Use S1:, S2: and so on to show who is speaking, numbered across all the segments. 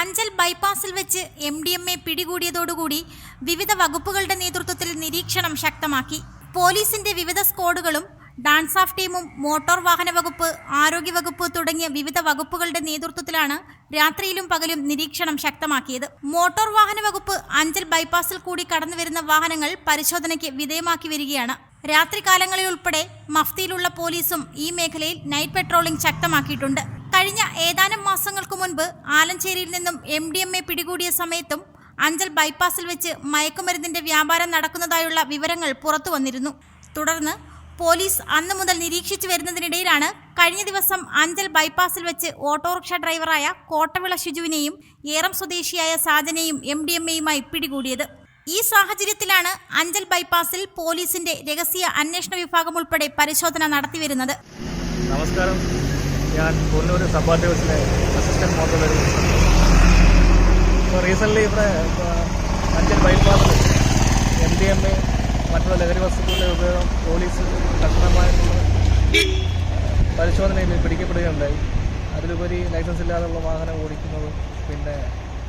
S1: അഞ്ചൽ ബൈപ്പാസിൽ വെച്ച് M D M A പിടികൂടിയതോടുകൂടി വിവിധ വകുപ്പുകളുടെ നേതൃത്വത്തിൽ നിരീക്ഷണം ശക്തമാക്കി. പോലീസിന്റെ വിവിധ സ്ക്വാഡുകളും ഡാൻസ് ഓഫ് ടീമും മോട്ടോർ വാഹന വകുപ്പ് ആരോഗ്യ വകുപ്പ് തുടങ്ങിയ വിവിധ വകുപ്പുകളുടെ നേതൃത്വത്തിലാണ് രാത്രിയിലും പകലും നിരീക്ഷണം ശക്തമാക്കിയത്. മോട്ടോർ വാഹന വകുപ്പ് അഞ്ചൽ ബൈപ്പാസിൽ കൂടി കടന്നുവരുന്ന വാഹനങ്ങൾ പരിശോധനയ്ക്ക് വിധേയമാക്കി വരികയാണ്. രാത്രികാലങ്ങളിൽ ഉൾപ്പെടെ മഫ്തിയിലുള്ള പോലീസും ഈ മേഖലയിൽ നൈറ്റ് പെട്രോളിംഗ് ശക്തമാക്കിയിട്ടുണ്ട്. കഴിഞ്ഞ ഏതാനും മാസങ്ങൾക്ക് മുൻപ് ആലഞ്ചേരിയിൽ നിന്നും എം ഡി എം എ പിടികൂടിയ സമയത്തും അഞ്ചൽ ബൈപ്പാസിൽ വെച്ച് മയക്കുമരുന്നിന്റെ വ്യാപാരം നടക്കുന്നതായുള്ള വിവരങ്ങൾ പുറത്തു വന്നിരുന്നു. തുടർന്ന് പോലീസ് അന്നു മുതൽ നിരീക്ഷിച്ചു വരുന്നതിനിടയിലാണ് കഴിഞ്ഞ ദിവസം അഞ്ചൽ ബൈപ്പാസിൽ വെച്ച് ഓട്ടോറിക്ഷ ഡ്രൈവറായ കോട്ടവിള ഷിജുവിനെയും ഏറം സ്വദേശിയായ സാജനെയും എം ഡി എം എയുമായി പിടികൂടിയത്. ഈ സാഹചര്യത്തിലാണ് അഞ്ചൽ ബൈപ്പാസിൽ പോലീസിന്റെ രഹസ്യ അന്വേഷണ വിഭാഗം ഉൾപ്പെടെ പരിശോധന നടത്തിവരുന്നത്.
S2: നമസ്കാരം. ഞാൻ കൊല്ലൂർ സബ് ഹൗസിലെ അസിസ്റ്റന്റ് മോട്ടോർ ഇപ്പോൾ റീസെന്റ്ലി ഇവിടെ അഞ്ചൽ ബൈപ്പാസിൽ എം ഡി എം എ മറ്റുള്ള ലഹരി വസ്തുക്കളുടെ ഉപയോഗം പോലീസ് കർശനമായിട്ടുള്ള പരിശോധനയിൽ പിടിക്കപ്പെടുകയുണ്ടായി. അതിലുപരി ലൈസൻസ് ഇല്ലാതെയുള്ള വാഹനം ഓടിക്കുന്നത് പിന്നെ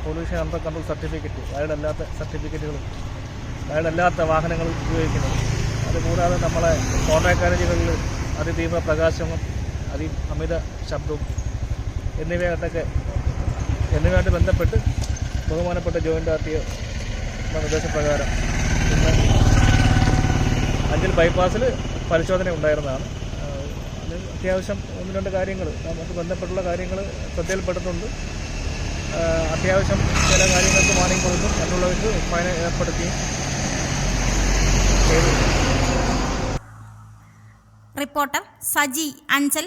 S2: പൊല്യൂഷൻ അണ്ടർ കൺട്രോൾ സർട്ടിഫിക്കറ്റ് വയർഡ് അല്ലാത്ത സർട്ടിഫിക്കറ്റുകൾ വയർഡ് അല്ലാത്ത വാഹനങ്ങൾ ഉപയോഗിക്കുന്നത്. അതുകൂടാതെ നമ്മളെ കോൺട്രാക്ട് കാലേജുകളിൽ അതിതീവ്ര പ്രകാശവും അതി അമിത ശബ്ദവും എന്നിവയായിട്ടൊക്കെ എന്നിവയായിട്ട് ബന്ധപ്പെട്ട് ബഹുമാനപ്പെട്ട ജോയിന്റ് ആർ ടി നിർദ്ദേശപ്രകാരം ഇന്ന് അഞ്ചൽ ബൈപ്പാസിൽ പരിശോധന ഉണ്ടായിരുന്നതാണ്. അതിൽ അത്യാവശ്യം ഒന്ന് രണ്ട് കാര്യങ്ങൾ നമുക്ക് ബന്ധപ്പെട്ടുള്ള കാര്യങ്ങൾ ശ്രദ്ധയിൽപ്പെടുന്നുണ്ട്. അത്യാവശ്യം ചില കാര്യങ്ങൾക്ക് വാണിംഗ് കൊടുക്കും മറ്റുള്ളവർക്ക് ഫൈൻ ഏർപ്പെടുത്തിയും
S1: റിപ്പോർട്ടർ സജി അഞ്ചൽ